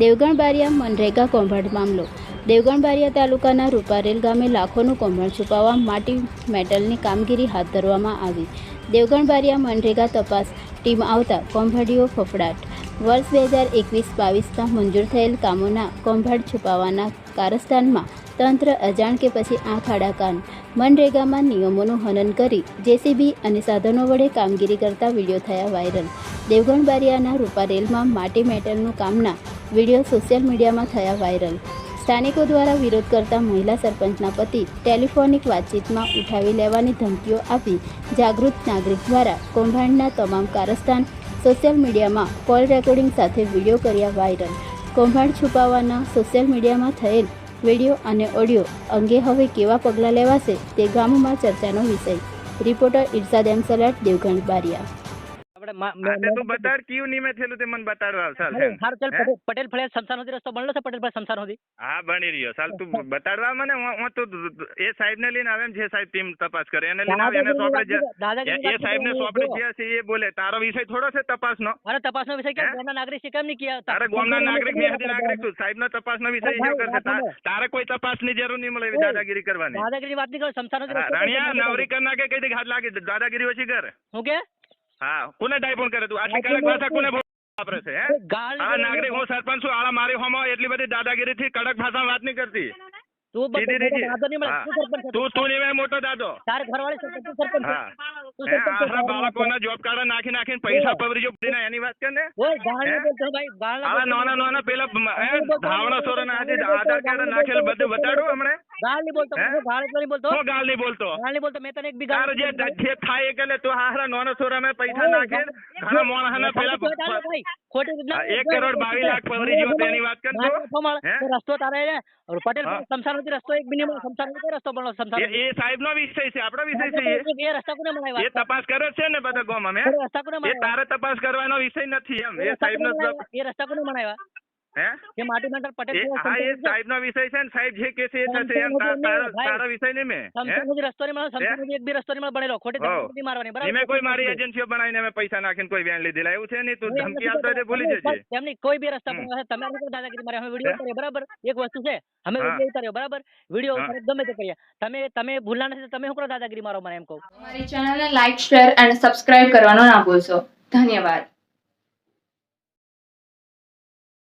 દેવગણ બારિયા મનરેગા કૌભાંડ મામલો. દેવગણ બારિયા તાલુકાના રૂપારેલ ગામે લાખોનું કૌભાંડ છુપાવવા માટી મેટલની કામગીરી હાથ ધરવામાં આવી. દેવગણ બારિયા મનરેગા તપાસ ટીમ આવતા કૌભાંડીઓ ફફડાટ. વર્ષ બે હજાર એકવીસ બાવીસમાં મંજૂર થયેલ કામોના કૌભાંડ છુપાવવાના કારસ્તાનમાં તંત્ર અજાણ કે પછી આંખ આડા કાન મનરેગામાં નિયમોનું હનન કરી જેસીબી અને સાધનો વડે કામગીરી કરતા વીડિયો થયા વાયરલ. દેવગણ બારિયાના રૂપારેલમાં માટી મેટલનું કામના વીડિયો સોશિયલ મીડિયામાં થયા વાયરલ. સ્થાનિકો દ્વારા વિરોધ કરતા મહિલા સરપંચના પતિ ટેલિફોનિક વાતચીતમાં ઉઠાવી લેવાની ધમકીઓ આપી જાગૃત નાગરિક દ્વારા કૌભાંડના તમામ કારસ્થાન સોશિયલ મીડિયામાં કોલ રેકોર્ડિંગ સાથે વીડિયો કર્યા વાયરલ. કૌભાંડ છુપાવવાના સોશિયલ મીડિયામાં થયેલ વીડિયો અને ઓડિયો અંગે હવે કેવા પગલાં લેવાશે તે ગામમાં ચર્ચાનો વિષય. રિપોર્ટર ઇરશાદ એમસલાટ દેવગણ બારિયા. આપણે મા- હા મે- તે તું મે- બતાડ કયું નિમે થયેલું તે મને બતાડવા ચાલ અરે, હેમ. હારું ચાલ હે? પટેલ પટેલ ફળિયા શમશાન સુધી રસ્તો બનલો છે પટેલ ફળિયા શમશાન સુધી હા ભણી રહ્યો ચાલ તું બતાડવા મને હું હું તો એ સાહેબ ને લઈને આવે એમ જે સાહેબ ટીમ તપાસ કરે એને લઈને આવે એને સોંપડે જે દાદાગીરી એ સાહેબ ને સોંપડે જે છે એ બોલે તારો વિષય થોડો છે તપાસ નો મારા તપાસનો વિષય કેમ હે? ગામના નાગરિક છે કેમ નહીં કિયા તારે ગામના નાગરિક મેહદી નાગરિક તું સાહેબ નો તપાસ નો વિષય ભાઈ, શું કરશે વાત સાંભળ. તા- તારે કોઈ તપાસની જરૂર નહીં મળે એવી ઓય. દાદાગીરી કરવાની દાદાગીરી વાત નહીં કરો શમશાન સુધી હા, રસ્તો રાણિયા કેમ નવરી કર નાખે કઈ દી હાથ લાગી દાદાગીરી ઓછી કર હું કે હા કોને ડાયફોન કરે તું? આટલી કડક ભાષા કોને વાપરે છે હે? નાગરિક હું સરપંચ છું આળા મારી હોમો એટલી બધી દાદાગીરી થી કડક ભાષામાં વાત નહીં કરતી. તું તું નહીં મોટો દાદો. બાળકોના જોબ કાર્ડ નાખી નાખીને પૈસા પવરી જો એની વાત કર ને. નાના નાના પેલા ધાવણા સોરાના આધાર કાર્ડ નાખેલ બધું બતાડું હમણે. ગાળ નહીં બોલતો ગાળ નહીં બોલતો હું. ગાલ નહીં બોલતો. ગાળ નહીં બોલતો મેં તને એક બી ગાળ જે જે થાય એ તું હારા નાના સોરાને પૈસા નાખે ઘણા માણસને પેલા ખોટી રીતના હા, કરોડ બાવીસ લાખ પવરી જેવો તેની વાત કરજો. રસ્તો તો. રસ્તો તારે પટેલ હા. શમશાન રસ્તો એક સુધી કઈ રસ્તો મળે શમશાન એ સાહેબ નો વિષય છે આપણો વિષય છે એ. રસ્તા કોને બનાવ્યા એ તપાસ કરે છે ને બધા ગોમ અમે રસ્તા કોને એ તારે તપાસ કરવાનો વિષય નથી એમ. એ એ સાહેબ નો એ રસ્તા કોને બનાવ્યા હે? જે માટી મંડળ પટેલ હા એ સાહેબ નો વિષય છે ને સાહેબ જે કે છે એ થશે એમ તાર- વિષય નહીં મેં? શમશાન રસ્તો નહીં મળે શમશાન એક બી રસ્તો નહીં બનેલો. ખોટી ધમકી મારવાની બરાબર? મેં કોઈ મારી એજન્સીઓ બનાવીને મેં પૈસા નાખીને કોઈ વેન લીધેલા એવું છે નહીં? તું ધમકી આપતો તે ભૂલી. જજે. એમની કોઈ બી રસ્તા પર તમે કહો દાદાગીરી મારે અમે વીડિયો કરે ઉતારીએ બરાબર? એક વસ્તુ છે અમે વિડિયો ઉતાર્યો બરાબર? વીડિયો. ઉતારે ગમે તે કરીએ. તમે તમે ભૂલના નથી તમે શું કરો દાદાગીરી મારો મને એમ કહું. અમારી ચેનલને લાઈક શેર અને સબસ્ક્રાઇબ કરવાનો ના ભૂલશો. ધન્યવાદ.